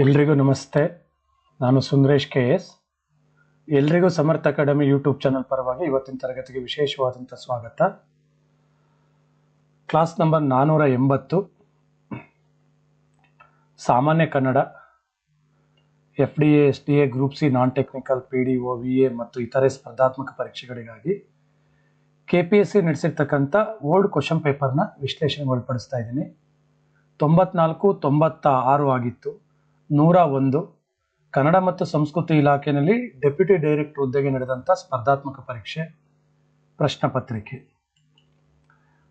ಎಲ್ರಿಗೂ ನಮಸ್ತೆ. ನಾನು ಸುಂದರೇಶ್ ಕೆ ಎಸ್. ಎಲ್ರಿಗೂ ಸಮರ್ಥ ಅಕಾಡೆಮಿ ಯೂಟ್ಯೂಬ್ ಚಾನಲ್ ಪರವಾಗಿ ಇವತ್ತಿನ ತರಗತಿಗೆ ವಿಶೇಷವಾದಂಥ ಸ್ವಾಗತ. ಕ್ಲಾಸ್ ನಂಬರ್ ನಾನ್ನೂರ ಎಂಬತ್ತು. ಸಾಮಾನ್ಯ Kannada, F D A, S D A, group C non technical P D O, V A ಮತ್ತು ಇತರೆ ಸ್ಪರ್ಧಾತ್ಮಕ ಪರೀಕ್ಷೆಗಳಿಗಾಗಿ ಕೆ ಪಿ ಎಸ್ ಸಿ ನಡೆಸಿರ್ತಕ್ಕಂಥ ಓಲ್ಡ್ ಕ್ವಶನ್ ಪೇಪರ್ನ ವಿಶ್ಲೇಷಣೆಗೊಳಪಡಿಸ್ತಾ ಇದ್ದೀನಿ. ತೊಂಬತ್ನಾಲ್ಕು ತೊಂಬತ್ತ ಆರು ಆಗಿತ್ತು. ನೂರ ಒಂದು. ಕನ್ನಡ ಮತ್ತು ಸಂಸ್ಕೃತಿ ಇಲಾಖೆಯಲ್ಲಿ ಡೆಪ್ಯೂಟಿ ಡೈರೆಕ್ಟರ್ ಹುದ್ದೆಗೆ ನಡೆದಂಥ ಸ್ಪರ್ಧಾತ್ಮಕ ಪರೀಕ್ಷೆ, ಪ್ರಶ್ನೆ ಪತ್ರಿಕೆ.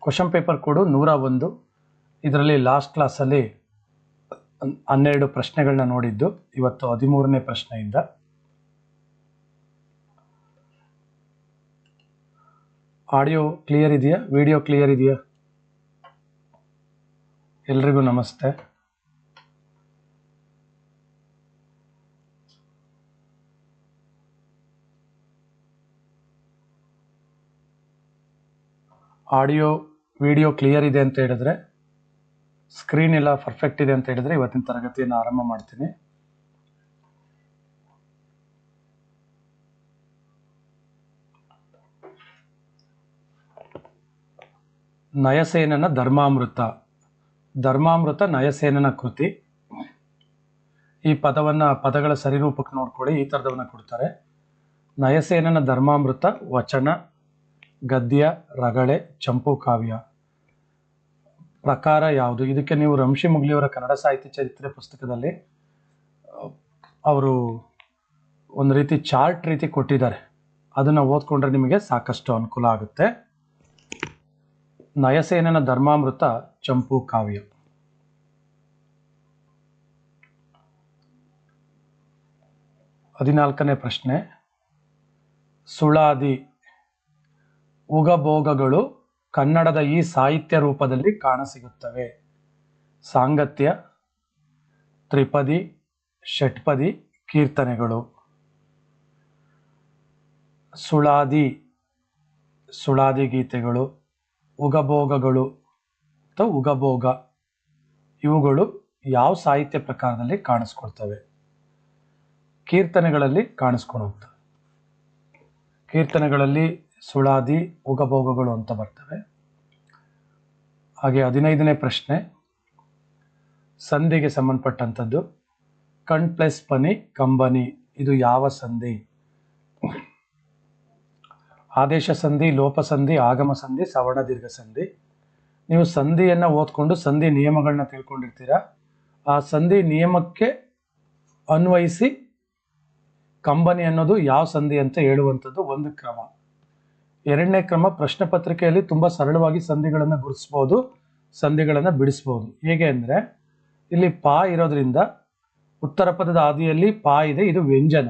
ಕ್ವಶನ್ ಪೇಪರ್ ಕೊಡು, ನೂರ ಒಂದು. ಇದರಲ್ಲಿ ಲಾಸ್ಟ್ ಕ್ಲಾಸಲ್ಲಿ ಹನ್- ಹನ್ನೆರಡು ಪ್ರಶ್ನೆಗಳನ್ನ ನೋಡಿದ್ದು. ಇವತ್ತು ಹದಿಮೂರನೇ ಪ್ರಶ್ನೆಯಿಂದ. ಆಡಿಯೋ ಕ್ಲಿಯರ್ ಇದೆಯಾ? ವಿಡಿಯೋ ಕ್ಲಿಯರ್ ಇದೆಯಾ? ಎಲ್ರಿಗೂ ನಮಸ್ತೆ. ಆಡಿಯೋ, ವಿಡಿಯೋ ಕ್ಲಿಯರ್ ಇದೆ ಅಂತ ಹೇಳಿದ್ರೆ, ಸ್ಕ್ರೀನ್ ಎಲ್ಲ ಪರ್ಫೆಕ್ಟ್ ಇದೆ ಅಂತ ಹೇಳಿದ್ರೆ ಇವತ್ತಿನ ತರಗತಿಯನ್ನು ಆರಂಭ ಮಾಡ್ತೀನಿ. ನಯಸೇನನ ಧರ್ಮಾಮೃತ. ಧರ್ಮಾಮೃತ ನಯಸೇನನ ಕೃತಿ. ಈ ಪದವನ್ನ, ಪದಗಳ ಸರಿರೂಪಕ್ಕೆ ನೋಡ್ಕೊಳ್ಳಿ, ಈ ಥರದವನ್ನ ಕೊಡ್ತಾರೆ. ನಯಸೇನನ ಧರ್ಮಾಮೃತ ವಚನ. ಗದ್ಯ, ರಗಳೆ, ಚಂಪು ಕಾವ್ಯ. ಪ್ರಕಾರ ಯಾವುದು? ಇದಕ್ಕೆ ನೀವು ರಂಶಿ ಮುಗ್ಲಿಯವರ ಕನ್ನಡ ಸಾಹಿತ್ಯ ಚರಿತ್ರೆ ಪುಸ್ತಕದಲ್ಲಿ ಅವರು ಒಂದು ರೀತಿ ಚಾರ್ಟ್ ರೀತಿ ಕೊಟ್ಟಿದ್ದಾರೆ. ಅದನ್ನು ಓದ್ಕೊಂಡ್ರೆ ನಿಮಗೆ ಸಾಕಷ್ಟು ಅನುಕೂಲ ಆಗುತ್ತೆ. ನಯಸೇನನ ಧರ್ಮಾಮೃತ, ಚಂಪು ಕಾವ್ಯ. ಹದಿನಾಲ್ಕನೇ ಪ್ರಶ್ನೆ. ಸುಳಾದಿ ಉಗಭೋಗಗಳು ಕನ್ನಡದ ಈ ಸಾಹಿತ್ಯ ರೂಪದಲ್ಲಿ ಕಾಣಸಿಗುತ್ತವೆ. ಸಾಂಗತ್ಯ, ತ್ರಿಪದಿ, ಷಟ್ಪದಿ ಕೀರ್ತನೆಗಳು. ಸುಳಾದಿ ಸುಳಾದಿ ಗೀತೆಗಳು ಉಗಭೋಗಗಳು ಅಥವಾ ಉಗಭೋಗ ಇವುಗಳು ಯಾವ ಸಾಹಿತ್ಯ ಪ್ರಕಾರದಲ್ಲಿ ಕಾಣಿಸ್ಕೊಳ್ತವೆ? ಕೀರ್ತನೆಗಳಲ್ಲಿ ಕಾಣಿಸ್ಕೊಳ್ಳುತ್ತೆ ಕೀರ್ತನೆಗಳಲ್ಲಿ ಸುಳಾದಿ ಉಗಭೋಗಗಳು ಅಂತ ಬರ್ತವೆ. ಹಾಗೆ ಹದಿನೈದನೇ ಪ್ರಶ್ನೆ. ಸಂಧಿಗೆ ಸಂಬಂಧಪಟ್ಟಂಥದ್ದು. ಕಣ್ ಪ್ಲಸ್ ಪನಿ, ಕಂಬನಿ, ಇದು ಯಾವ ಸಂಧಿ? ಆದೇಶ ಸಂಧಿ, ಲೋಪ ಸಂಧಿ, ಆಗಮ ಸಂಧಿ, ಸವರ್ಣ ದೀರ್ಘ ಸಂಧಿ. ನೀವು ಸಂಧಿಯನ್ನು ಓದ್ಕೊಂಡು ಸಂಧಿ ನಿಯಮಗಳನ್ನ ತಿಳ್ಕೊಂಡಿರ್ತೀರಾ? ಆ ಸಂಧಿ ನಿಯಮಕ್ಕೆ ಅನ್ವಯಿಸಿ ಕಂಬನಿ ಅನ್ನೋದು ಯಾವ ಸಂಧಿ ಅಂತ ಹೇಳುವಂಥದ್ದು ಒಂದು ಕ್ರಮ. ಎರಡನೇ ಕ್ರಮ ಪ್ರಶ್ನೆ ಪತ್ರಿಕೆಯಲ್ಲಿ ತುಂಬ ಸರಳವಾಗಿ ಸಂಧಿಗಳನ್ನು ಗುರುತಿಸ್ಬೋದು, ಸಂಧಿಗಳನ್ನು ಬಿಡಿಸ್ಬೋದು. ಹೇಗೆ ಅಂದರೆ, ಇಲ್ಲಿ ಪಾ ಇರೋದ್ರಿಂದ ಉತ್ತರ ಪದದ ಆದಿಯಲ್ಲಿ ಪಾ ಇದೆ, ಇದು ವ್ಯಂಜನ.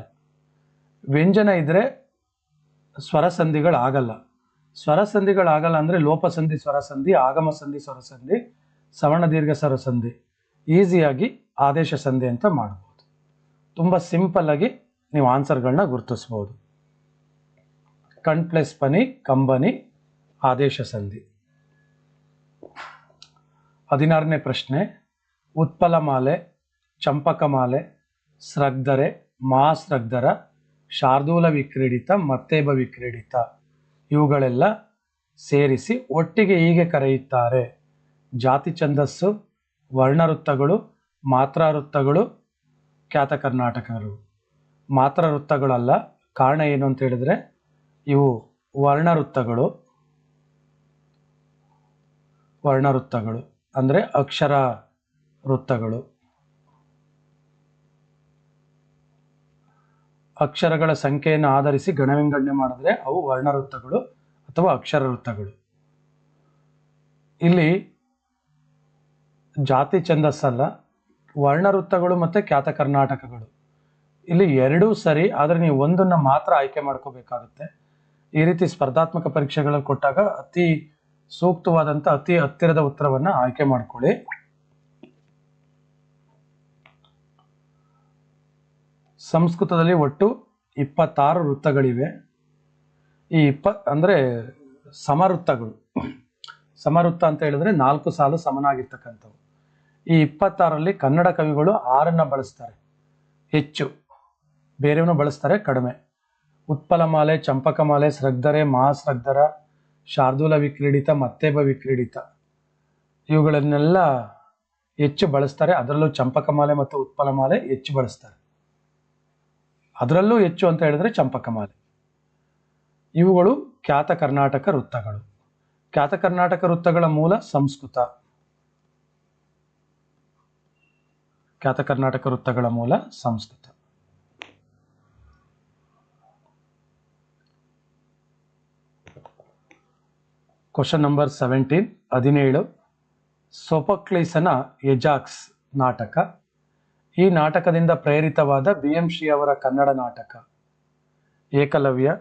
ವ್ಯಂಜನ ಇದ್ರೆ ಸ್ವರ ಸಂಧಿಗಳಾಗಲ್ಲ ಸ್ವರ ಸಂಧಿಗಳಾಗಲ್ಲ ಅಂದರೆ ಲೋಪ ಸಂಧಿ ಸ್ವರ ಸಂಧಿ ಆಗಮ ಸಂಧಿ ಸ್ವರ ಸಂಧಿ ಸವರ್ಣ ದೀರ್ಘ ಸ್ವರ ಸಂಧಿ ಈಸಿಯಾಗಿ ಆದೇಶ ಸಂಧಿ ಅಂತ ಮಾಡ್ಬೋದು. ತುಂಬ ಸಿಂಪಲ್ ಆಗಿ ನೀವು ಆನ್ಸರ್ಗಳನ್ನ ಗುರುತಿಸ್ಬೋದು. ಕಣ್ ಪ್ಲಸ್ ಪನಿ, ಕಂಬನಿ, ಆದೇಶ ಸಂಧಿ. ಹದಿನಾರನೇ ಪ್ರಶ್ನೆ ಉತ್ಪಲಮಾಲೆ ಚಂಪಕಮಾಲೆ ಸ್ರಗ್ಧರೆ ಮಾಸ್ರಗ್ಧರ ಶಾರ್ದೂಲ ವಿಕ್ರೀಡಿತ, ಮತ್ತೇಬ ವಿಕ್ರೀಡಿತ, ಇವುಗಳೆಲ್ಲ ಸೇರಿಸಿ ಒಟ್ಟಿಗೆ ಹೀಗೆ ಕರೆಯುತ್ತಾರೆ. ಜಾತಿ ಛಂದಸ್ಸು, ವರ್ಣವೃತ್ತಗಳು, ಮಾತ್ರಾವೃತ್ತಗಳು, ಖ್ಯಾತ ಕರ್ನಾಟಕರು ಮಾತ್ರ ವೃತ್ತಗಳಲ್ಲ ಕಾರಣ ಏನು ಅಂತ ಹೇಳಿದ್ರೆ ಇವು ವರ್ಣವೃತ್ತಗಳು. ವರ್ಣವೃತ್ತಗಳು ಅಂದರೆ ಅಕ್ಷರ ವೃತ್ತಗಳು ಅಕ್ಷರಗಳ ಸಂಖ್ಯೆಯನ್ನು ಆಧರಿಸಿ ಗಣವಿಂಗಡಣೆ ಮಾಡಿದ್ರೆ ಅವು ವರ್ಣವೃತ್ತಗಳು ಅಥವಾ ಅಕ್ಷರ ವೃತ್ತಗಳು ಇಲ್ಲಿ ಜಾತಿ ಛಂದಸ್ಸಲ್ಲ, ವರ್ಣವೃತ್ತಗಳು ಮತ್ತು ಖ್ಯಾತ ಕರ್ನಾಟಕಗಳು. ಇಲ್ಲಿ ಎರಡೂ ಸರಿ, ಆದರೆ ನೀವು ಒಂದನ್ನು ಮಾತ್ರ ಆಯ್ಕೆ ಮಾಡ್ಕೋಬೇಕಾಗುತ್ತೆ. ಈ ರೀತಿ ಸ್ಪರ್ಧಾತ್ಮಕ ಪರೀಕ್ಷೆಗಳಲ್ಲಿ ಕೊಟ್ಟಾಗ ಅತಿ ಸೂಕ್ತವಾದಂಥ ಅತಿ ಹತ್ತಿರದ ಉತ್ತರವನ್ನು ಆಯ್ಕೆ ಮಾಡ್ಕೊಳ್ಳಿ. ಸಂಸ್ಕೃತದಲ್ಲಿ ಒಟ್ಟು ಇಪ್ಪತ್ತಾರು ವೃತ್ತಗಳಿವೆ. ಈ ಇಪ್ಪ, ಅಂದರೆ ಸಮವೃತ್ತಗಳು. ಸಮವೃತ್ತ ಅಂತ ಹೇಳಿದ್ರೆ ನಾಲ್ಕು ಸಾಲು ಸಮನಾಗಿರ್ತಕ್ಕಂಥವು. ಈ ಇಪ್ಪತ್ತಾರಲ್ಲಿ ಕನ್ನಡ ಕವಿಗಳು ಆರನ್ನ ಬಳಸ್ತಾರೆ. ಹೆಚ್ಚು. ಬೇರೆಯವನು ಬಳಸ್ತಾರೆ ಕಡಿಮೆ. ಉತ್ಪಲಮಾಲೆ, ಚಂಪಕಮಾಲೆ, ಸ್ರಗ್ಧರೆ, ಮಹಾಸ್ರಗ್ಧರ, ಶಾರ್ದೂಲ ವಿಕ್ರೀಡಿತ ಮತ್ತೇಬ ವಿಕ್ರೀಡಿತ. ಇವುಗಳನ್ನೆಲ್ಲ ಹೆಚ್ಚು ಬಳಸ್ತಾರೆ. ಅದರಲ್ಲೂ ಚಂಪಕಮಾಲೆ ಮತ್ತು ಉತ್ಪಲಮಾಲೆ ಹೆಚ್ಚು ಬಳಸ್ತಾರೆ. ಅದರಲ್ಲೂ ಹೆಚ್ಚು ಅಂತ ಹೇಳಿದ್ರೆ ಚಂಪಕಮಾಲೆ. ಇವುಗಳು ಖ್ಯಾತ ಕರ್ನಾಟಕ ವೃತ್ತಗಳು. ಖ್ಯಾತ ಕರ್ನಾಟಕ ವೃತ್ತಗಳ ಮೂಲ ಸಂಸ್ಕೃತ. ಖ್ಯಾತ ಕರ್ನಾಟಕ ವೃತ್ತಗಳ ಮೂಲ ಸಂಸ್ಕೃತ. ಕ್ವಶನ್ ನಂಬರ್ ಸೆವೆಂಟೀನ್ ಹದಿನೇಳು. ಸೊಪಕ್ಲೇಸನ ಎಜಾಕ್ಸ್ ನಾಟಕ. ಈ ನಾಟಕದಿಂದ ಪ್ರೇರಿತವಾದ ಬಿ ಎಂ ಶ್ರೀ ಅವರ ಕನ್ನಡ ನಾಟಕ. ಏಕಲವ್ಯ,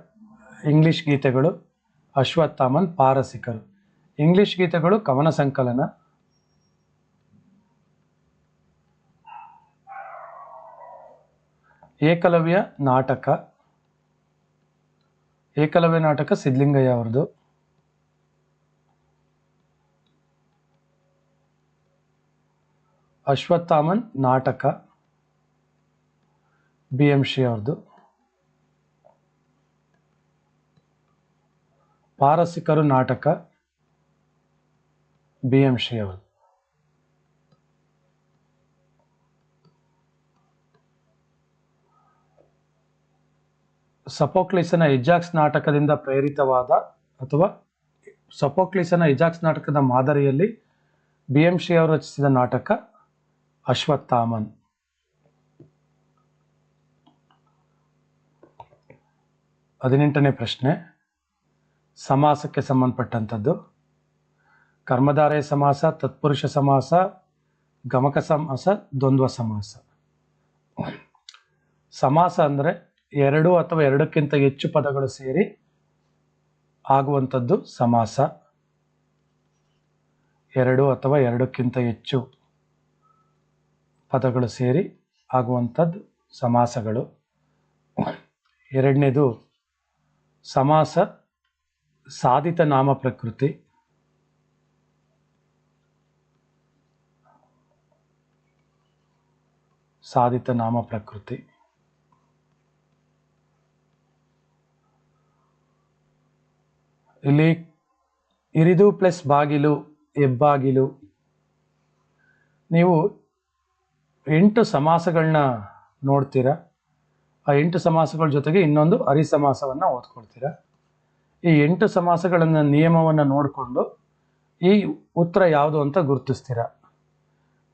ಇಂಗ್ಲಿಷ್ ಗೀತೆಗಳು ಅಶ್ವತ್ಥಾಮನ್ ಪಾರಸಿಕರು. ಇಂಗ್ಲಿಷ್ ಗೀತೆಗಳು ಕವನ ಸಂಕಲನ. ಏಕಲವ್ಯ ನಾಟಕ. ಏಕಲವ್ಯ ನಾಟಕ ಸಿದ್ಲಿಂಗಯ್ಯ ಅವ್ರದ್ದು. ಅಶ್ವತ್ಥಾಮನ್ ನಾಟಕ ಬಿ ಎಂ ಶ್ರೀ ಅವ್ರದ್ದು ಪಾರಸಿಕರು ನಾಟಕ ಬಿ ಎಂ ಶ್ರೀ ಅವ್ರದ್ದು ಸಪೋಕ್ಲಿಸನ ಇಜಾಕ್ಸ್ ನಾಟಕದಿಂದ ಪ್ರೇರಿತವಾದ ಅಥವಾ ಸಪೋಕ್ಲಿಸನ ಇಜಾಕ್ಸ್ ನಾಟಕದ ಮಾದರಿಯಲ್ಲಿ ಬಿ ಎಂ ಶ್ರೀ ಅವರು ರಚಿಸಿದ ನಾಟಕ ಅಶ್ವತ್ಥಾಮನ್. ಹದಿನೆಂಟನೇ ಪ್ರಶ್ನೆ. ಸಮಾಸಕ್ಕೆ ಸಂಬಂಧಪಟ್ಟಂಥದ್ದು. ಕರ್ಮಧಾರೆ ಸಮಾಸ, ತತ್ಪುರುಷ ಸಮಾಸ, ಗಮಕ ಸಮಾಸ, ದ್ವಂದ್ವ ಸಮಾಸ. ಸಮಾಸ ಅಂದರೆ ಎರಡು ಅಥವಾ ಎರಡಕ್ಕಿಂತ ಹೆಚ್ಚು ಪದಗಳು ಸೇರಿ ಆಗುವಂಥದ್ದು ಸಮಾಸ. ಎರಡು ಅಥವಾ ಎರಡಕ್ಕಿಂತ ಹೆಚ್ಚು ಪದಗಳು ಸೇರಿ ಆಗುವಂಥದ್ದು ಸಮಾಸಗಳು. ಎರಡನೇದು ಸಮಾಸ ಸಾಧಿತ ನಾಮ ಪ್ರಕೃತಿ. ಸಾಧಿತ ನಾಮ ಪ್ರಕೃತಿ. ಇಲ್ಲಿ ಇರಿದು ಪ್ಲಸ್ ಬಾಗಿಲು ಹೆಬ್ಬಾಗಿಲು ನೀವು ಎಂಟು ಸಮಾಸಗಳನ್ನ ನೋಡ್ತೀರಾ? ಆ ಎಂಟು ಸಮಾಸಗಳ ಜೊತೆಗೆ ಇನ್ನೊಂದು ಅರಿ ಅರಿಸಮಾಸವನ್ನು ಓದ್ಕೊಳ್ತೀರಾ? ಈ ಎಂಟು ಸಮಾಸಗಳನ್ನ ನಿಯಮವನ್ನು ನೋಡಿಕೊಂಡು ಈ ಉತ್ತರ ಯಾವುದು ಅಂತ ಗುರುತಿಸ್ತೀರಾ?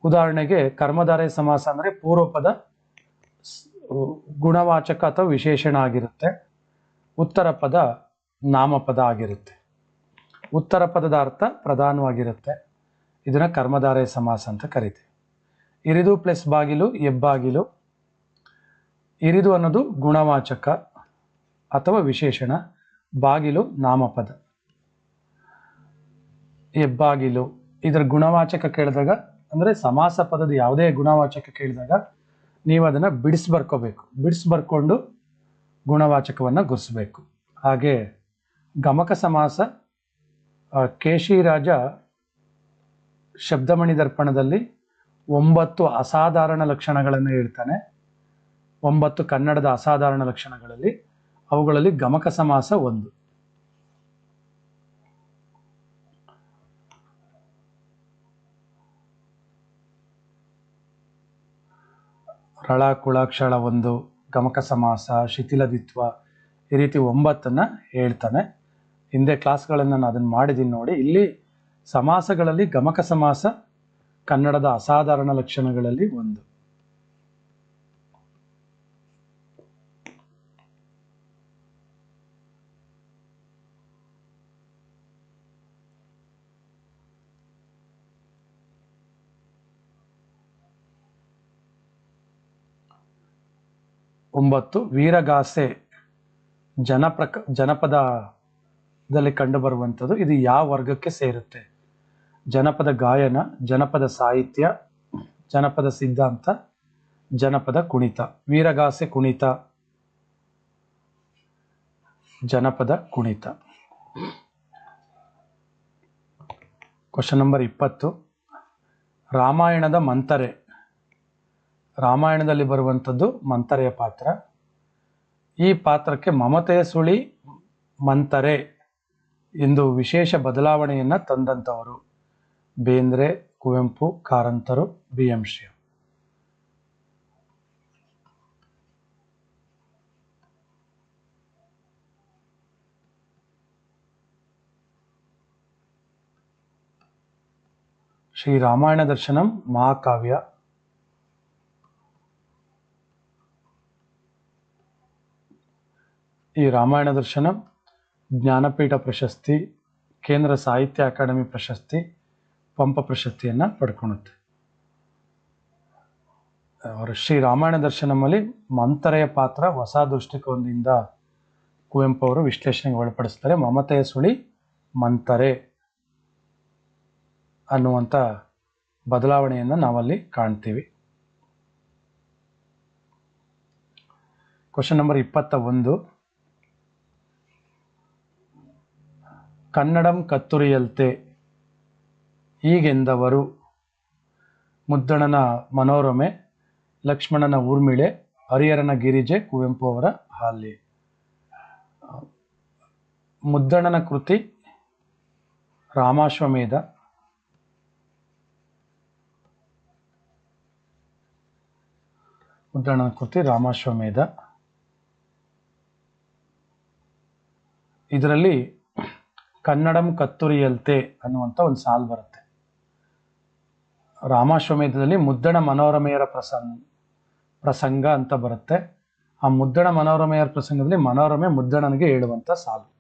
ಉದಾಹರಣೆಗೆ ಕರ್ಮಧಾರೆ ಸಮಾಸ ಅಂದರೆ ಪೂರ್ವಪದ ಗುಣವಾಚಕ ಅಥವಾ ವಿಶೇಷಣ ಆಗಿರುತ್ತೆ. ಉತ್ತರ ಪದ ನಾಮಪದ ಆಗಿರುತ್ತೆ. ಉತ್ತರ ಪದದ ಅರ್ಥ ಪ್ರಧಾನವಾಗಿರುತ್ತೆ. ಇದನ್ನ ಕರ್ಮಧಾರೆ ಸಮಾಸ ಅಂತ ಕರಿತೀವಿ. ಇರಿದು ಪ್ಲಸ್ ಬಾಗಿಲು ಹೆಬ್ಬಾಗಿಲು ಇರಿದು ಅನ್ನೋದು ಗುಣವಾಚಕ ಅಥವಾ ವಿಶೇಷಣ. ಬಾಗಿಲು ನಾಮಪದ. ಹೆಬ್ಬಾಗಿಲು ಇದರ ಗುಣವಾಚಕ ಕೇಳಿದಾಗ, ಅಂದರೆ ಸಮಾಸ ಪದದ ಯಾವುದೇ ಗುಣವಾಚಕ ಕೇಳಿದಾಗ, ನೀವು ಅದನ್ನು ಬಿಡಿಸಿ ಬರ್ಕೋಬೇಕು. ಬಿಡಿಸಿ ಬರ್ಕೊಂಡು ಗುಣವಾಚಕವನ್ನು ಗುರ್ಸ್ಬೇಕು. ಹಾಗೆ ಗಮಕ ಸಮಾಸ ಕೇಶಿ ಕೇಶಿರಾಜ ಶಬ್ದಮಣಿ ದರ್ಪಣದಲ್ಲಿ ಒಂಬತ್ತು ಅಸಾಧಾರಣ ಲಕ್ಷಣಗಳನ್ನು ಹೇಳ್ತಾನೆ. ಒಂಬತ್ತು ಕನ್ನಡದ ಅಸಾಧಾರಣ ಲಕ್ಷಣಗಳಲ್ಲಿ ಅವುಗಳಲ್ಲಿ ಗಮಕ ಸಮಾಸ ಒಂದು. ರಳ ಕುಳಾಕ್ಷಳ ಒಂದು, ಗಮಕ ಸಮಾಸ ಶಿಥಿಲದಿತ್ವ ಈ ರೀತಿ ಒಂಬತ್ತನ್ನು ಹೇಳ್ತಾನೆ. ಹಿಂದೆ ಕ್ಲಾಸ್ಗಳನ್ನು ನಾನು ಅದನ್ನು ಮಾಡಿದ್ದೀನಿ ನೋಡಿ. ಇಲ್ಲಿ ಸಮಾಸಗಳಲ್ಲಿ ಗಮಕ ಸಮಾಸ ಕನ್ನಡದ ಅಸಾಧಾರಣ ಲಕ್ಷಣಗಳಲ್ಲಿ ಒಂದು. ಒಂಬತ್ತು ವೀರಗಾಸೆ ಜನಪ್ರಕ ಜನಪದದಲ್ಲಿ ಕಂಡುಬರುವಂಥದ್ದು ಇದು ಯಾವ ವರ್ಗಕ್ಕೆ ಸೇರುತ್ತೆ? ಜನಪದ ಗಾಯನ, ಜನಪದ ಸಾಹಿತ್ಯ, ಜನಪದ ಸಿದ್ಧಾಂತ, ಜನಪದ ಕುಣಿತ. ವೀರಗಾಸೆ ಕುಣಿತ. ಜನಪದ ಕುಣಿತ. ಕ್ವಶನ್ ನಂಬರ್ ಇಪ್ಪತ್ತು. ರಾಮಾಯಣದ ಮಂತರೆ ರಾಮಾಯಣದಲ್ಲಿ ಬರುವಂಥದ್ದು ಮಂತರೆಯ ಪಾತ್ರ. ಈ ಪಾತ್ರಕ್ಕೆ ಮಮತೆಯ ಸುಳಿ ಮಂತರೆ ಎಂದು ವಿಶೇಷ ಬದಲಾವಣೆಯನ್ನು ತಂದಂಥವರು. ಬೇಂದ್ರೆ, ಕುವೆಂಪು, ಕಾರಂತರು ಬಿ ಎಂ ಶ್ರೀ ಶ್ರೀ ರಾಮಾಯಣ ದರ್ಶನಂ ಮಹಾಕಾವ್ಯ. ಈ ರಾಮಾಯಣ ದರ್ಶನಂ ಜ್ಞಾನಪೀಠ ಪ್ರಶಸ್ತಿ, ಕೇಂದ್ರ ಸಾಹಿತ್ಯ ಅಕಾಡೆಮಿ ಪ್ರಶಸ್ತಿ ಪಂಪ ಪ್ರಶಸ್ತಿಯನ್ನು ಪಡ್ಕೊಳುತ್ತೆ ಅವರು ಶ್ರೀ ರಾಮಾಯಣ ದರ್ಶನಮಲ್ಲಿ ಮಂತರೆಯ ಪಾತ್ರ ಹೊಸ ದೃಷ್ಟಿಕೋನದಿಂದ ಕುವೆಂಪು ಅವರು ವಿಶ್ಲೇಷಣೆಗೆ ಒಳಪಡಿಸ್ತಾರೆ. ಮಮತೆಯ ಸುಳಿ ಮಂತರೆ ಅನ್ನುವಂಥ ಬದಲಾವಣೆಯನ್ನು ನಾವಲ್ಲಿ ಕಾಣ್ತೀವಿ. ಕ್ವಶನ್ ನಂಬರ್ ಇಪ್ಪತ್ತ ಒಂದು ಕನ್ನಡಂ ಕತ್ತುರಿಯಲ್ತೆ ಹೀಗೆಂದವರು ಮುದ್ದಣನ ಮನೋರಮೆ, ಲಕ್ಷ್ಮಣನ ಊರ್ಮಿಳೆ, ಹರಿಹರನ ಗಿರಿಜೆ, ಕುವೆಂಪು ಅವರ ಹಾಲಿ. ಮುದ್ದಣನ ಕೃತಿ, ರಾಮಾಶ್ವಮೇಧ. ಮುದ್ದಣನ ಕೃತಿ, ರಾಮಾಶ್ವಮೇಧ. ಇದರಲ್ಲಿ ಕನ್ನಡಂ ಕತ್ತುರಿಯಲ್ತೆ ಅನ್ನುವಂಥ ಒಂದು ಸಾಲು ಬರುತ್ತೆ. ರಾಮಾಶ್ವಮೇಧದಲ್ಲಿ ಮುದ್ದಣ ಮನೋರಮೆಯರ ಪ್ರಸಂಗ ಪ್ರಸಂಗ ಅಂತ ಬರುತ್ತೆ. ಆ ಮುದ್ದಣ ಮನೋರಮೆಯರ ಪ್ರಸಂಗದಲ್ಲಿ ಮನೋರಮೆ ಮುದ್ದಣನಿಗೆ ಹೇಳುವಂಥ ಸಾಲು.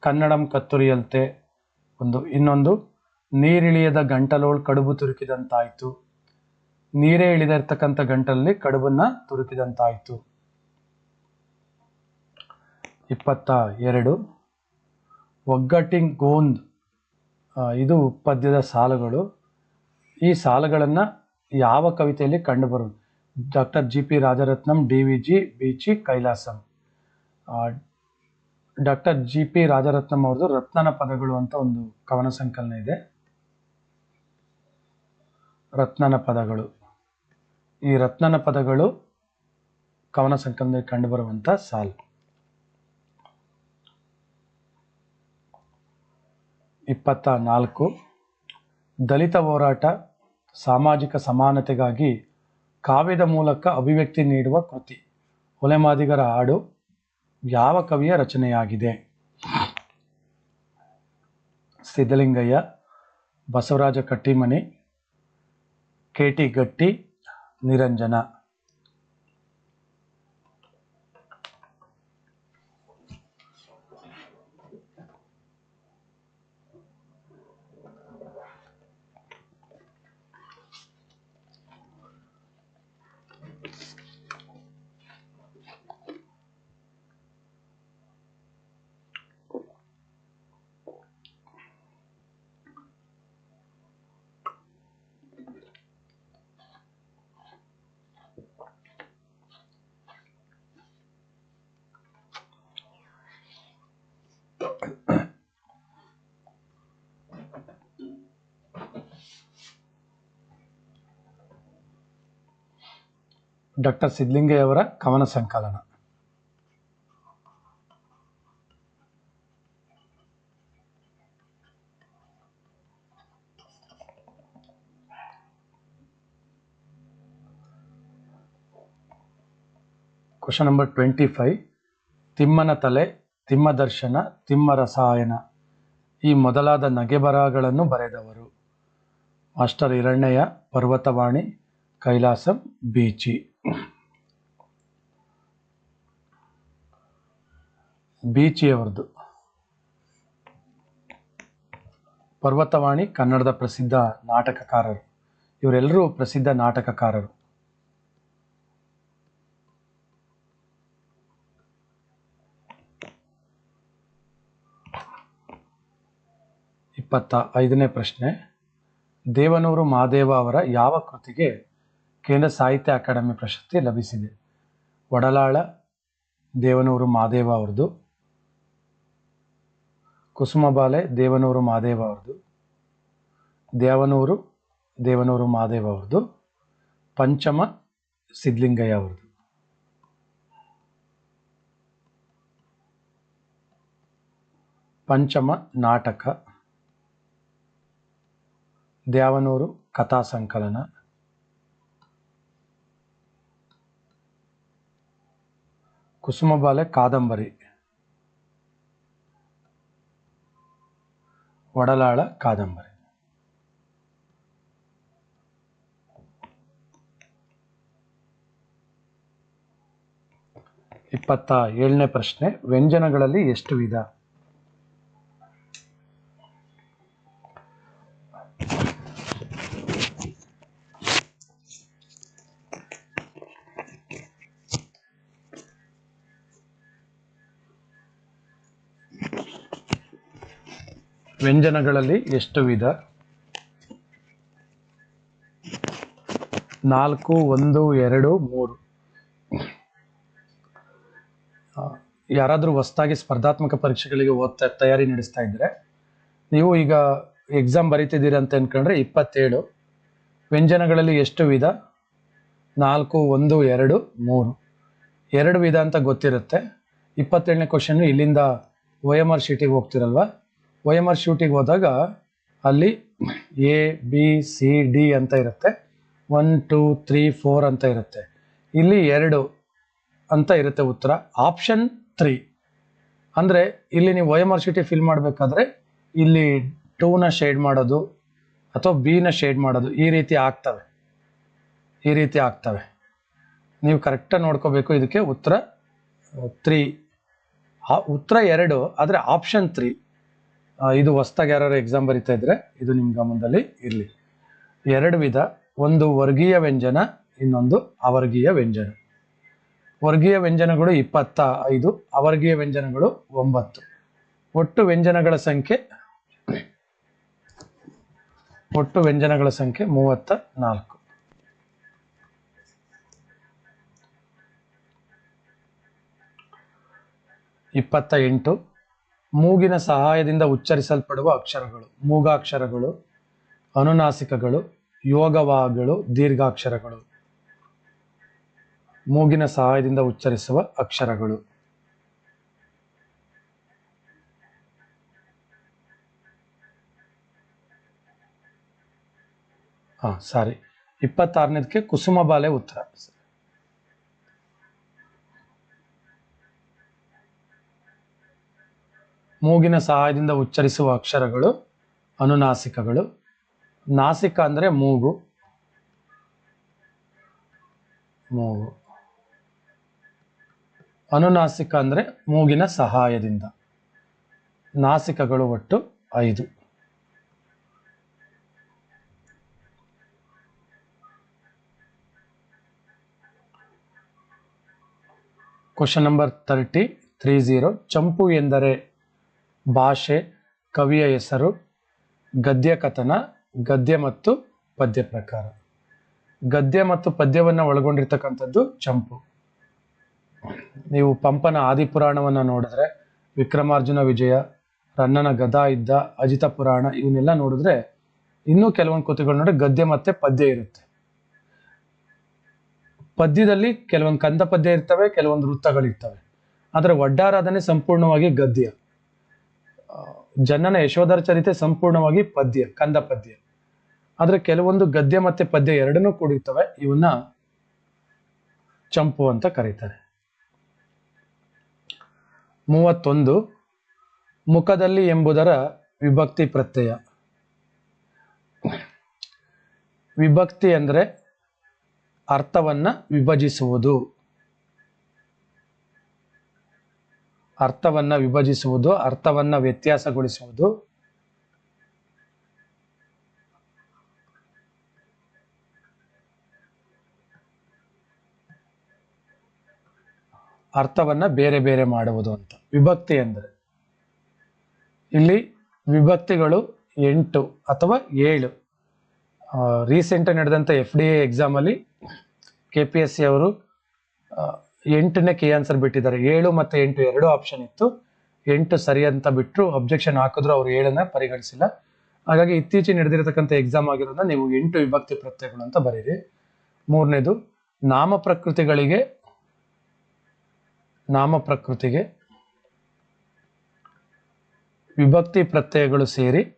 ಕನ್ನಡಂ ಕತ್ತುರಿಯಲ್ತೆ ಒಂದು, ಇನ್ನೊಂದು, ನೀರಿಳಿಯದ ಗಂಟಲೋಳ್ ಕಡುಬು ತುರುಕಿದಂತಾಯಿತು. ನೀರೇ ಇಳಿದಿರ್ತಕ್ಕಂಥ ಗಂಟಲಲ್ಲಿ ಕಡುಬನ್ನ ತುರುಕಿದಂತಾಯಿತು. ಇಪ್ಪತ್ತ ಎರಡು ಒಗ್ಗಟ್ಟಿಂಗ್ ಗೋಂದ್. ಇದು ಪದ್ಯದ ಸಾಲುಗಳು. ಈ ಸಾಲುಗಳನ್ನು ಯಾವ ಕವಿತೆಯಲ್ಲಿ ಕಂಡುಬರು doctor G P Rajaratnam, D V G, B G Kailasam. Doctor G P Rajaratnam ಅವ್ರದ್ದು ರತ್ನನ ಪದಗಳು ಅಂತ ಒಂದು ಕವನ ಸಂಕಲನ ಇದೆ. ರತ್ನನ ಪದಗಳು. ಈ ರತ್ನನ ಪದಗಳು ಕವನ ಸಂಕಲನದಲ್ಲಿ ಕಂಡುಬರುವಂಥ ಸಾಲು. ಇಪ್ಪತ್ತ ನಾಲ್ಕು ದಲಿತ ಹೋರಾಟ ಸಾಮಾಜಿಕ ಸಮಾನತೆಗಾಗಿ ಕಾವ್ಯದ ಮೂಲಕ ಅಭಿವ್ಯಕ್ತಿ ನೀಡುವ ಕೃತಿ. ಹೊಲೆಮಾದಿಗರ ಹಾಡು ಯಾವ ಕವಿಯ ರಚನೆಯಾಗಿದೆ? Siddalingaiah, Basavaraj Kattimani, K T Gatti, Niranjana. Doctor ಸಿದ್ಲಿಂಗಯ್ಯವರ ಕವನ ಸಂಕಲನ. ಕ್ವಶನ್ ನಂಬರ್ ಟ್ವೆಂಟಿ ಫೈವ್ ತಿಮ್ಮನ ತಲೆ, ತಿಮ್ಮ ದರ್ಶನ, ತಿಮ್ಮ ರಸಾಯನ. ಈ ಮೊದಲಾದ ನಗೆಬರಹಗಳನ್ನು ಬರೆದವರು. ಮಾಸ್ಟರ್ ಹಿರಣ್ಯಯ್ಯ, ಪರ್ವತವಾಣಿ, ಕೈಲಾಸಂ, ಬೀಚಿ. ಬೀಚಿಯವರದು. ಪರ್ವತವಾಣಿ ಕನ್ನಡದ ಪ್ರಸಿದ್ಧ ನಾಟಕಕಾರರು. ಇವರೆಲ್ಲರೂ ಪ್ರಸಿದ್ಧ ನಾಟಕಕಾರರು. ಇಪ್ಪತ್ತ ಐದನೇ ಪ್ರಶ್ನೆ. ದೇವನೂರು ಮಾದೇವ ಅವರ ಯಾವ ಕೃತಿಗೆ ಕೇಂದ್ರ ಸಾಹಿತ್ಯ ಅಕಾಡೆಮಿ ಪ್ರಶಸ್ತಿ ಲಭಿಸಿದೆ. ಒಡಲಾಳ ದೇವನೂರು ಮಾದೇವ ಅವ್ರದ್ದು. ಕುಸುಮಬಾಲೆ, ದೇವನೂರು ಮಾದೇವ ಅವ್ರದ್ದು. ದೇವನೂರು ದೇವನೂರು ಮಾದೇವ ಅವ್ರದ್ದು. ಪಂಚಮ, ಸಿದ್ಲಿಂಗಯ್ಯ ಅವ್ರದ್ದು. ಪಂಚಮ, ನಾಟಕ. ದೇವನೂರು ಕಥಾ ಸಂಕಲನ. ಕುಸುಮಬಾಲೆ ಕಾದಂಬರಿ. ಒಡಲಾಳ ಕಾದಂಬರಿ. ಇಪ್ಪತ್ತ ಏಳನೇ ಪ್ರಶ್ನೆ ವ್ಯಂಜನಗಳಲ್ಲಿ ಎಷ್ಟು ವಿಧ? ವ್ಯಂಜನಗಳಲ್ಲಿ ಎಷ್ಟು ವಿಧ? ನಾಲ್ಕು, ಒಂದು, ಎರಡು, ಮೂರು. ಯಾರಾದರೂ ಹೊಸದಾಗಿ ಸ್ಪರ್ಧಾತ್ಮಕ ಪರೀಕ್ಷೆಗಳಿಗೆ ಓದ್ತಾ, ತಯಾರಿ ನಡೆಸ್ತಾ ಇದ್ದರೆ ನೀವು ಈಗ ಎಕ್ಸಾಮ್ ಬರೀತಿದ್ದೀರಿ ಅಂತ ಅನ್ಕೊಂಡ್ರೆ ಇಪ್ಪತ್ತೇಳು. ವ್ಯಂಜನಗಳಲ್ಲಿ ಎಷ್ಟು ವಿಧ? ನಾಲ್ಕು, ಒಂದು, ಎರಡು, ಮೂರು. ಎರಡು ವಿಧ ಅಂತ ಗೊತ್ತಿರುತ್ತೆ. ಇಪ್ಪತ್ತೇಳನೇ ಕ್ವಶನ್ ಇಲ್ಲಿಂದ ಒ ಎಂ ಆರ್ ಶೀಟಿಗೆ ಹೋಗ್ತಿರಲ್ವಾ? ಒ ಎಂ ಆರ್ ಶೂಟಿಗೆ ಹೋದಾಗ ಅಲ್ಲಿ ಎ ಬಿ ಸಿ ಡಿ ಅಂತ ಇರುತ್ತೆ. ಒನ್ ಟೂ ತ್ರೀ ಫೋರ್ ಅಂತ ಇರುತ್ತೆ. ಇಲ್ಲಿ ಎರಡು ಅಂತ ಇರುತ್ತೆ ಉತ್ತರ. ಆಪ್ಷನ್ ತ್ರೀ ಅಂದರೆ ಇಲ್ಲಿ ನೀವು ಒ ಎಂ ಆರ್ ಶೂಟಿ ಫಿಲ್ ಮಾಡಬೇಕಾದ್ರೆ ಇಲ್ಲಿ ಟೂನ ಶೇಡ್ ಮಾಡೋದು ಅಥವಾ ಬಿನ ಶೇಡ್ ಮಾಡೋದು ಈ ರೀತಿ ಆಗ್ತವೆ. ಈ ರೀತಿ ಆಗ್ತವೆ. ನೀವು ಕರೆಕ್ಟಾಗಿ ನೋಡ್ಕೋಬೇಕು ಇದಕ್ಕೆ ಉತ್ತರ ತ್ರೀ ಉತ್ತರ ಎರಡು, ಆದರೆ ಆಪ್ಷನ್ ತ್ರೀ ಇದು ಹೊಸ್ದಾಗಿ ಯಾರು ಎಕ್ಸಾಮ್ ಬರಿತಾ ಇದ್ರೆ ಇದು ನಿಮ್ಮ ಗಮನದಲ್ಲಿ ಇರಲಿ. ಎರಡು ವಿಧ, ಒಂದು ವರ್ಗೀಯ ವ್ಯಂಜನ, ಇನ್ನೊಂದು ಅವರ್ಗೀಯ ವ್ಯಂಜನ. ವರ್ಗೀಯ ವ್ಯಂಜನಗಳು ಇಪ್ಪತ್ತ ಐದು, ಅವರ್ಗೀಯ ವ್ಯಂಜನಗಳು ಒಂಬತ್ತು. ಒಟ್ಟು ವ್ಯಂಜನಗಳ ಸಂಖ್ಯೆ, ಒಟ್ಟು ವ್ಯಂಜನಗಳ ಸಂಖ್ಯೆ ಮೂವತ್ತ ನಾಲ್ಕು. ಇಪ್ಪತ್ತ ಎಂಟು ಮೂಗಿನ ಸಹಾಯದಿಂದ ಉಚ್ಚರಿಸಲ್ಪಡುವ ಅಕ್ಷರಗಳು, ಮೂಗಾಕ್ಷರಗಳು, ಅನುನಾಸಿಕಗಳು, ಯೋಗವಾಗಳು, ದೀರ್ಘಾಕ್ಷರಗಳು. ಮೂಗಿನ ಸಹಾಯದಿಂದ ಉಚ್ಚರಿಸುವ ಅಕ್ಷರಗಳು. ಹಾ ಸಾರಿ. ಇಪ್ಪತ್ತಾರನೇದಕ್ಕೆ ಕುಸುಮ ಬಾಲೆ ಉತ್ತರ. ಮೂಗಿನ ಸಹಾಯದಿಂದ ಉಚ್ಚರಿಸುವ ಅಕ್ಷರಗಳು, ಅನುನಾಸಿಕಗಳು. ನಾಸಿಕ ಅಂದರೆ ಮೂಗು. ಮೂಗು. ಅನುನಾಸಿಕ ಅಂದರೆ ಮೂಗಿನ ಸಹಾಯದಿಂದ. ನಾಸಿಕಗಳು ಒಟ್ಟು ಐದು. Question number thirty three zero ಚಂಪು ಎಂದರೆ ಭಾಷೆ, ಕವಿಯ ಹೆಸರು, ಗದ್ಯ ಕಥನ, ಗದ್ಯ ಮತ್ತು ಪದ್ಯ ಪ್ರಕಾರ. ಗದ್ಯ ಮತ್ತು ಪದ್ಯವನ್ನು ಒಳಗೊಂಡಿರ್ತಕ್ಕಂಥದ್ದು ಚಂಪು. ನೀವು ಪಂಪನ ಆದಿಪುರಾಣವನ್ನು ನೋಡಿದ್ರೆ ವಿಕ್ರಮಾರ್ಜುನ ವಿಜಯ, ರನ್ನನ ಗದಾ ಇದ್ದ, ಅಜಿತ ಪುರಾಣ ಇವನ್ನೆಲ್ಲ ನೋಡಿದ್ರೆ ಇನ್ನೂ ಕೆಲವೊಂದು ಕೃತಿಗಳು ನೋಡಿ ಗದ್ಯ ಮತ್ತೆ ಪದ್ಯ ಇರುತ್ತೆ. ಪದ್ಯದಲ್ಲಿ ಕೆಲವೊಂದು ಕಂದ ಪದ್ಯ ಇರ್ತವೆ, ಕೆಲವೊಂದು ವೃತ್ತಗಳಿರ್ತವೆ. ಆದರೆ ಒಡ್ಡಾರಾಧನೆ ಸಂಪೂರ್ಣವಾಗಿ ಗದ್ಯ. ಜನನ ಯಶೋಧರ ಚರಿತೆ ಸಂಪೂರ್ಣವಾಗಿ ಪದ್ಯ, ಕಂದ ಪದ್ಯ. ಆದರೆ ಕೆಲವೊಂದು ಗದ್ಯ ಮತ್ತೆ ಪದ್ಯ ಎರಡನ್ನೂ ಕೂಡಿರ್ತವೆ, ಇವನ್ನ ಚಂಪು ಅಂತ ಕರೀತಾರೆ. ಮೂವತ್ತೊಂದು, ಮುಖದಲ್ಲಿ ಎಂಬುದರ ವಿಭಕ್ತಿ ಪ್ರತ್ಯಯ. ವಿಭಕ್ತಿ ಅಂದರೆ ಅರ್ಥವನ್ನ ವಿಭಜಿಸುವುದು. ಅರ್ಥವನ್ನ ವಿಭಜಿಸುವುದು, ಅರ್ಥವನ್ನ ವ್ಯತ್ಯಾಸಗೊಳಿಸುವುದು. ಅರ್ಥವನ್ನ ಬೇರೆ ಬೇರೆ ಮಾಡುವುದು ಅಂತ. ವಿಭಕ್ತಿ ಅಂದರೆ ಇಲ್ಲಿ ವಿಭಕ್ತಿಗಳು ಎಂಟು ಅಥವಾ ಏಳು. ರೀಸೆಂಟ್ ನಡೆದಂಥ ಎಫ್ ಡಿ ಎ ಎಕ್ಸಾಮಲ್ಲಿ ಕೆ ಪಿ ಎಸ್ ಸಿ ಅವರು ಎಂಟನೇ ಕೆ ಆನ್ಸರ್ ಬಿಟ್ಟಿದ್ದಾರೆ. ಏಳು ಮತ್ತು ಎಂಟು ಎರಡು ಆಪ್ಷನ್ ಇತ್ತು. ಎಂಟು ಸರಿ ಅಂತ ಬಿಟ್ಟರು ಅಬ್ಜೆಕ್ಷನ್ ಹಾಕಿದ್ರು, ಅವ್ರು ಏಳನ್ನ ಪರಿಗಣಿಸಿಲ್ಲ. ಹಾಗಾಗಿ ಇತ್ತೀಚೆಗೆ ನಡೆದಿರತಕ್ಕಂಥ ಎಕ್ಸಾಮ್ ಆಗಿರೋದ್ರಿಂದ ನೀವು ಎಂಟು ವಿಭಕ್ತಿ ಪ್ರತ್ಯಯಗಳು ಅಂತ ಬರೀರಿ. ಮೂರನೇದು, ನಾಮ ಪ್ರಕೃತಿಗಳಿಗೆ, ನಾಮ ಪ್ರಕೃತಿಗೆ ವಿಭಕ್ತಿ ಪ್ರತ್ಯಯಗಳು ಸೇರಿ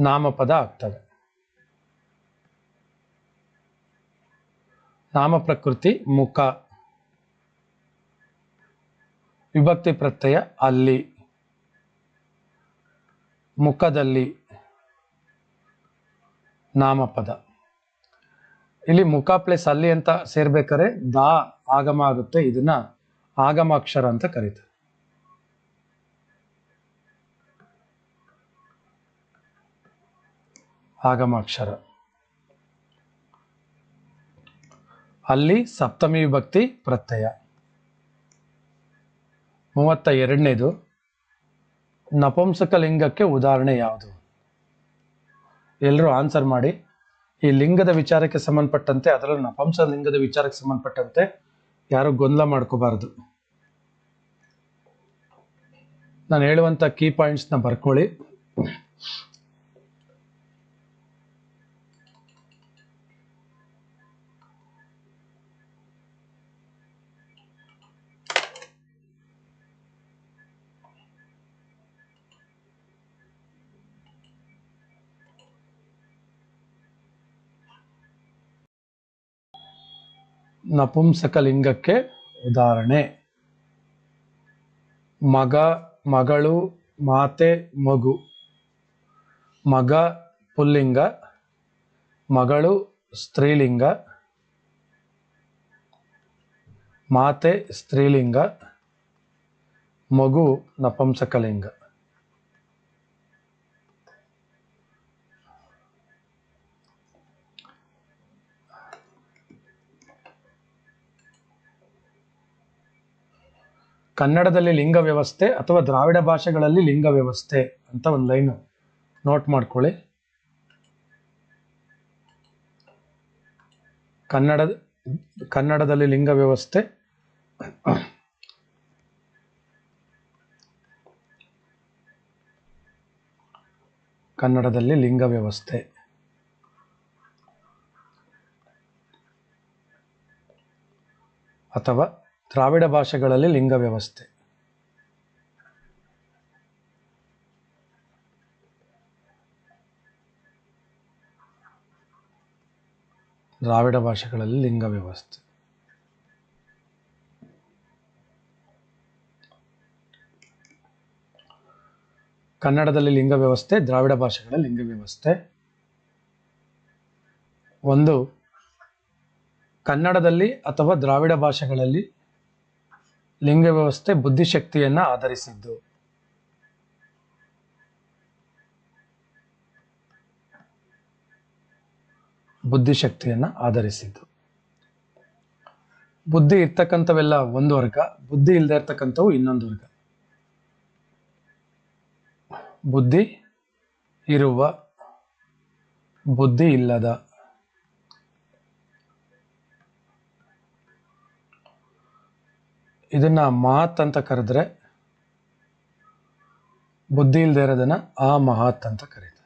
ನಾಮಪದ ಆಗ್ತವೆ ನಾಮ ಪ್ರಕೃತಿ ಮುಖ. ವಿಭಕ್ತಿ ಪ್ರತ್ಯಯ ಅಲ್ಲಿ. ಮುಖದಲ್ಲಿ ನಾಮಪದ. ಇಲ್ಲಿ ಮುಖ ಪ್ಲಸ್ ಅಲ್ಲಿ ಅಂತ ಸೇರ್ಬೇಕಾದ್ರೆ ದಾ ಆಗಮ ಆಗುತ್ತೆ, ಇದನ್ನ ಆಗಮಾಕ್ಷರ ಅಂತ ಕರೀತಾರೆ. ಆಗಮಾಕ್ಷರ. ಅಲ್ಲಿ ಸಪ್ತಮಿ ವಿಭಕ್ತಿ ಪ್ರತ್ಯಯ. ಮೂವತ್ತ ಎರಡನೇದು ನಪುಂಸಕ ಲಿಂಗಕ್ಕೆ ಉದಾಹರಣೆ ಯಾವುದು? ಎಲ್ಲರೂ ಆನ್ಸರ್ ಮಾಡಿ. ಈ ಲಿಂಗದ ವಿಚಾರಕ್ಕೆ ಸಂಬಂಧಪಟ್ಟಂತೆ, ಅದರಲ್ಲೂ ನಪುಂಸ ಲಿಂಗದ ವಿಚಾರಕ್ಕೆ ಸಂಬಂಧಪಟ್ಟಂತೆ ಯಾರು ಗೊಂದಲ ಮಾಡ್ಕೋಬಾರ್ದು. ನಾನು ಹೇಳುವಂತ ಕೀ ಪಾಯಿಂಟ್ಸ್ನ ಬರ್ಕೊಳ್ಳಿ. ನಪುಂಸಕ ಲಿಂಗಕ್ಕೆ ಉದಾಹರಣೆ. ಮಗ, ಮಗಳು, ಮಾತೆ, ಮಗು. ಮಗ, ಪುಲ್ಲಿಂಗ. ಮಗಳು, ಸ್ತ್ರೀಲಿಂಗ. ಮಾತೆ, ಸ್ತ್ರೀಲಿಂಗ. ಮಗು, ನಪುಂಸಕಲಿಂಗ. ಕನ್ನಡದಲ್ಲಿ ಲಿಂಗ ವ್ಯವಸ್ಥೆ ಅಥವಾ ದ್ರಾವಿಡ ಭಾಷೆಗಳಲ್ಲಿ ಲಿಂಗ ವ್ಯವಸ್ಥೆ ಅಂತ ಒಂದು ಲೈನ್ ನೋಟ್ ಮಾಡ್ಕೊಳ್ಳಿ. ಕನ್ನಡ, ಕನ್ನಡದಲ್ಲಿ ಲಿಂಗ ವ್ಯವಸ್ಥೆ. ಕನ್ನಡದಲ್ಲಿ ಲಿಂಗ ವ್ಯವಸ್ಥೆ. ಅಥವಾ ದ್ರಾವಿಡ ಭಾಷೆಗಳಲ್ಲಿ ಲಿಂಗ ವ್ಯವಸ್ಥೆ. ದ್ರಾವಿಡ ಭಾಷೆಗಳಲ್ಲಿ ಲಿಂಗ ವ್ಯವಸ್ಥೆ. ಕನ್ನಡದಲ್ಲಿ ಲಿಂಗ ವ್ಯವಸ್ಥೆ, ದ್ರಾವಿಡ ಭಾಷೆಗಳ ಲಿಂಗ ವ್ಯವಸ್ಥೆ. ಒಂದು, ಕನ್ನಡದಲ್ಲಿ ಅಥವಾ ದ್ರಾವಿಡ ಭಾಷೆಗಳಲ್ಲಿ ಲಿಂಗ ವ್ಯವಸ್ಥೆ ಬುದ್ಧಿಶಕ್ತಿಯನ್ನು ಆಧರಿಸಿದ್ದು. ಬುದ್ಧಿಶಕ್ತಿಯನ್ನ ಆಧರಿಸಿದ್ದು. ಬುದ್ಧಿ ಇರ್ತಕ್ಕಂಥವೆಲ್ಲ ಒಂದು ವರ್ಗ, ಬುದ್ಧಿ ಇಲ್ಲದೆ ಇರ್ತಕ್ಕಂಥವು ಇನ್ನೊಂದು ವರ್ಗ. ಬುದ್ಧಿ ಇರುವ, ಬುದ್ಧಿ ಇಲ್ಲದ. ಇದನ್ನ ಮಾತ್ ಅಂತ ಕರೆದ್ರೆ ಬುದ್ಧಿ ಇಲ್ಲದೆ ಇರೋದನ್ನ ಆ ಮಹಾತ್ ಅಂತ ಕರೀತಾರೆ.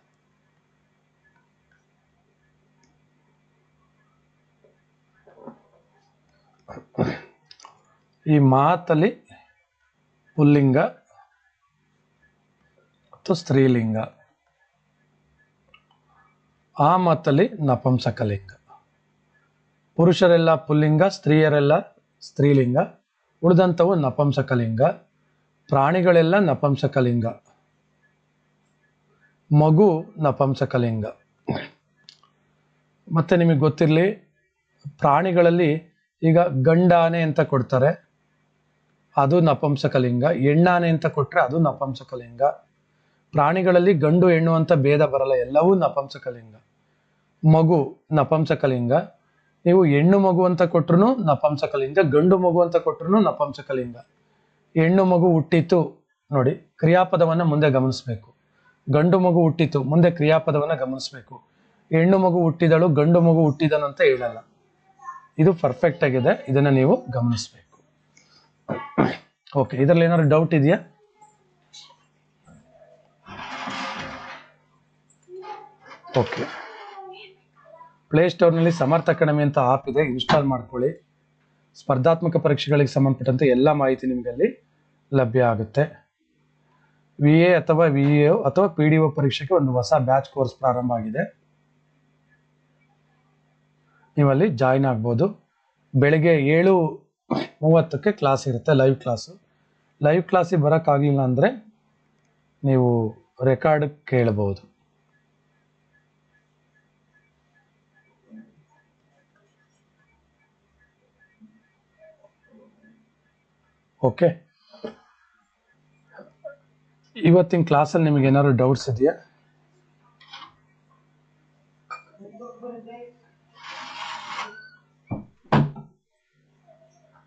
ಈ ಮಾತಲ್ಲಿ ಪುಲ್ಲಿಂಗ ಮತ್ತು ಸ್ತ್ರೀಲಿಂಗ. ಆ ಮಾತಲ್ಲಿ ನಪಂಸಕಲಿಂಗ. ಪುರುಷರೆಲ್ಲ ಪುಲ್ಲಿಂಗ, ಸ್ತ್ರೀಯರೆಲ್ಲ ಸ್ತ್ರೀಲಿಂಗ. ಉಳಿದಂಥವು ನಪಂಸಕಲಿಂಗ, ಪ್ರಾಣಿಗಳೆಲ್ಲ ನಪಂಸಕಲಿಂಗ. ಮಗು ನಪಂಸಕಲಿಂಗ. ಮತ್ತೆ ನಿಮಗೆ ಗೊತ್ತಿರಲಿ, ಪ್ರಾಣಿಗಳಲ್ಲಿ ಈಗ ಗಂಡಾನೆ ಅಂತ ಕೊಡ್ತಾರೆ, ಅದು ನಪಂಸಕಲಿಂಗ. ಹೆಣ್ಣಾನೆ ಅಂತ ಕೊಟ್ಟರೆ ಅದು ನಪಂಸಕಲಿಂಗ. ಪ್ರಾಣಿಗಳಲ್ಲಿ ಗಂಡು ಹೆಣ್ಣು ಅಂತ ಭೇದ ಬರಲ್ಲ, ಎಲ್ಲವೂ ನಪಂಸಕಲಿಂಗ. ಮಗು ನಪುಂಸಕಲಿಂಗ. ನೀವು ಹೆಣ್ಣು ಮಗು ಅಂತ ಕೊಟ್ರು ನಪಂಸಕಲಿಂಗ, ಗಂಡು ಮಗು ಅಂತ ಕೊಟ್ರು ನಪಂಸಕಲಿಂಗ. ಹೆಣ್ಣು ಮಗು ಹುಟ್ಟಿತು ನೋಡಿ, ಕ್ರಿಯಾಪದವನ್ನ ಮುಂದೆ ಗಮನಿಸಬೇಕು. ಗಂಡು ಮಗು ಹುಟ್ಟಿತು ಮುಂದೆ ಕ್ರಿಯಾಪದವನ್ನ ಗಮನಿಸಬೇಕು. ಹೆಣ್ಣು ಮಗು ಹುಟ್ಟಿದಳು, ಗಂಡು ಮಗು ಹುಟ್ಟಿದನಂತ ಹೇಳಲ್ಲ. ಇದು ಪರ್ಫೆಕ್ಟ್ ಆಗಿದೆ, ಇದನ್ನ ನೀವು ಗಮನಿಸಬೇಕು. ಓಕೆ ಇದರಲ್ಲಿ ಏನಾದ್ರು ಡೌಟ್ ಇದೆಯಾ? ಓಕೆ ಪ್ಲೇಸ್ಟೋರ್ನಲ್ಲಿ ಸಮರ್ಥ ಅಕಾಡೆಮಿ ಅಂತ ಆಪ್ ಇದೆ ಇನ್ಸ್ಟಾಲ್ ಮಾಡ್ಕೊಳ್ಳಿ. ಸ್ಪರ್ಧಾತ್ಮಕ ಪರೀಕ್ಷೆಗಳಿಗೆ ಸಂಬಂಧಪಟ್ಟಂತೆ ಎಲ್ಲ ಮಾಹಿತಿ ನಿಮಗೆ ಅಲ್ಲಿ ಲಭ್ಯ ಆಗುತ್ತೆ. ವಿ ಎ ಅಥವಾ ವಿ ಎ ಅಥವಾ ಪಿ ಡಿ ಒ ಪರೀಕ್ಷೆಗೆ ಒಂದು ಹೊಸ ಬ್ಯಾಚ್ ಕೋರ್ಸ್ ಪ್ರಾರಂಭ ಆಗಿದೆ. ನೀವಲ್ಲಿ ಜಾಯಿನ್ ಆಗ್ಬೋದು. ಬೆಳಿಗ್ಗೆ ಏಳು ಮೂವತ್ತಕ್ಕೆ ಕ್ಲಾಸ್ ಇರುತ್ತೆ ಲೈವ್ ಕ್ಲಾಸು ಲೈವ್ ಕ್ಲಾಸಿಗೆ ಬರೋಕ್ಕಾಗಲಿಲ್ಲ ಅಂದರೆ ನೀವು ರೆಕಾರ್ಡ್ ಕೇಳಬಹುದು ಓಕೆ ಇವತ್ತಿನ ಕ್ಲಾಸಲ್ಲಿ ನಿಮಗೆ ಏನಾದ್ರು ಡೌಟ್ಸ್ ಇದೆಯಾ?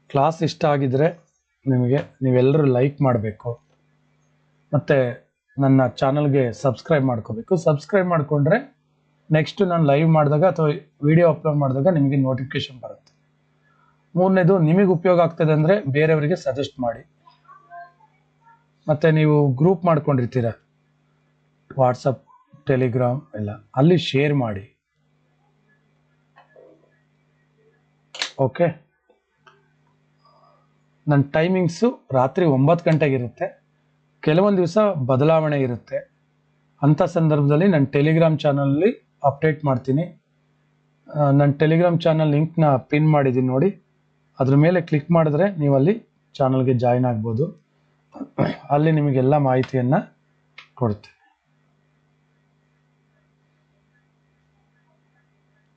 ಕ್ಲಾಸ್ ಇಷ್ಟ ಆಗಿದ್ರೆ ನಿಮಗೆ ನೀವೆಲ್ಲರೂ ಲೈಕ್ ಮಾಡಬೇಕು. ಮತ್ತೆ ನನ್ನ ಚಾನಲ್ಗೆ ಸಬ್ಸ್ಕ್ರೈಬ್ ಮಾಡ್ಕೋಬೇಕು. ಸಬ್ಸ್ಕ್ರೈಬ್ ಮಾಡಿಕೊಂಡ್ರೆ ನೆಕ್ಸ್ಟ್ ನಾನು ಲೈವ್ ಮಾಡಿದಾಗ ಅಥವಾ ವಿಡಿಯೋ ಅಪ್ಲೋಡ್ ಮಾಡಿದಾಗ ನಿಮಗೆ ನೋಟಿಫಿಕೇಶನ್ ಬರುತ್ತೆ. ಮೂರನೇದು ನಿಮಗೆ ಉಪಯೋಗ ಆಗ್ತದೆ ಅಂದರೆ ಬೇರೆಯವರಿಗೆ ಸಜೆಸ್ಟ್ ಮಾಡಿ. ಮತ್ತು ನೀವು ಗ್ರೂಪ್ ಮಾಡ್ಕೊಂಡಿರ್ತೀರ. ವಾಟ್ಸಪ್ ಟೆಲಿಗ್ರಾಮ್ ಎಲ್ಲ, ಅಲ್ಲಿ ಶೇರ್ ಮಾಡಿ. ಓಕೆ ನನ್ನ ಟೈಮಿಂಗ್ಸು ರಾತ್ರಿ ಒಂಬತ್ತು ಗಂಟೆಗಿರುತ್ತೆ. ಕೆಲವೊಂದು ದಿವಸ ಬದಲಾವಣೆ ಇರುತ್ತೆ. ಅಂಥ ಸಂದರ್ಭದಲ್ಲಿ ನನ್ನ ಟೆಲಿಗ್ರಾಮ್ ಚಾನಲಲ್ಲಿ ಅಪ್ಡೇಟ್ ಮಾಡ್ತೀನಿ. ನನ್ನ ಟೆಲಿಗ್ರಾಮ್ ಚಾನಲ್ ಲಿಂಕ್ನ ಪಿನ್ ಮಾಡಿದ್ದೀನಿ ನೋಡಿ. ಅದ್ರ ಮೇಲೆ ಕ್ಲಿಕ್ ಮಾಡಿದ್ರೆ ನೀವು ಅಲ್ಲಿ ಚಾನಲ್ಗೆ ಜಾಯಿನ್ ಆಗ್ಬೋದು. ಅಲ್ಲಿ ನಿಮಗೆಲ್ಲ ಮಾಹಿತಿಯನ್ನು ಕೊಡ್ತೇವೆ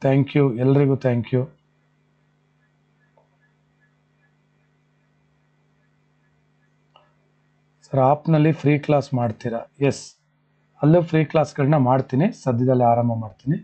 ಥ್ಯಾಂಕ್ ಯು ಎಲ್ರಿಗೂ ಥ್ಯಾಂಕ್ ಯು ಸರ್ ಆಪ್ನಲ್ಲಿ ಫ್ರೀ ಕ್ಲಾಸ್ ಮಾಡ್ತೀರಾ? ಎಸ್ ಅಲ್ಲೂ ಫ್ರೀ ಕ್ಲಾಸ್ಗಳನ್ನ ಮಾಡ್ತೀನಿ. ಸದ್ಯದಲ್ಲೇ ಆರಂಭ ಮಾಡ್ತೀನಿ.